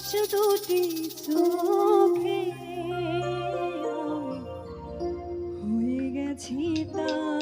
নিঃশ্বাস দুটি চোখে হয়ে গেছি তা